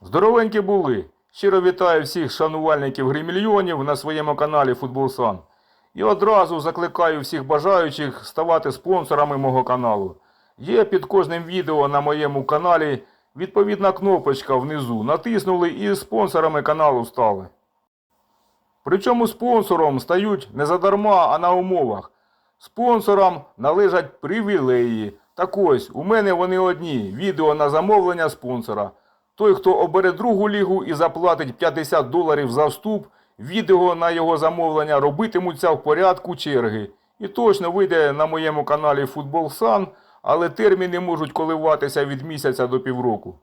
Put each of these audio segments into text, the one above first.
Здоровенькі були. Щиро вітаю всіх шанувальників гримільйонів на своєму каналі Футболсан. І одразу закликаю всіх бажаючих ставати спонсорами мого каналу. Є під кожним відео на моєму каналі відповідна кнопочка внизу. Натиснули і спонсорами каналу стали. Причому спонсором стають не задарма, а на умовах. Спонсорам належать привілеї. Так ось, у мене вони одні. Відео на замовлення спонсора. Той, хто обере другу лігу і заплатить 50 доларів за вступ, відео на його замовлення робитимуться в порядку черги. І точно вийде на моєму каналі Футбол Сан, але терміни можуть коливатися від місяця до півроку.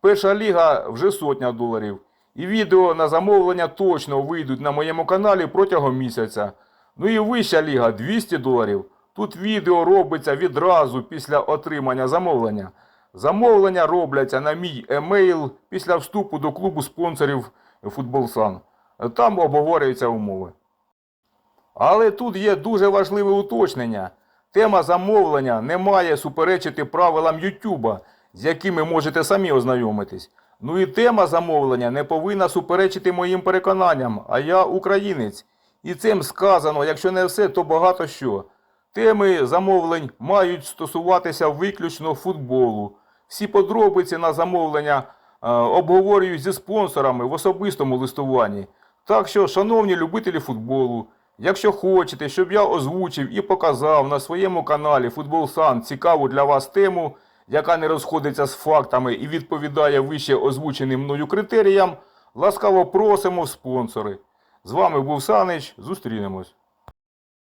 Перша ліга вже сотня доларів. І відео на замовлення точно вийдуть на моєму каналі протягом місяця. Ну і вища ліга 200 доларів. Тут відео робиться відразу після отримання замовлення. Замовлення робляться на мій емейл після вступу до клубу спонсорів Футболсан. Там обговорюються умови. Але тут є дуже важливе уточнення. Тема замовлення не має суперечити правилам Ютуба, з якими можете самі ознайомитись. Ну і тема замовлення не повинна суперечити моїм переконанням, а я українець. І цим сказано, якщо не все, то багато що. Теми замовлень мають стосуватися виключно футболу. Всі подробиці на замовлення е, обговорюють зі спонсорами в особистому листуванні. Так що, шановні любителі футболу, якщо хочете, щоб я озвучив і показав на своєму каналі Футбол Сан цікаву для вас тему, яка не розходиться з фактами і відповідає вище озвученим мною критеріям, ласкаво просимо в спонсори. З вами був Санич, зустрінемось.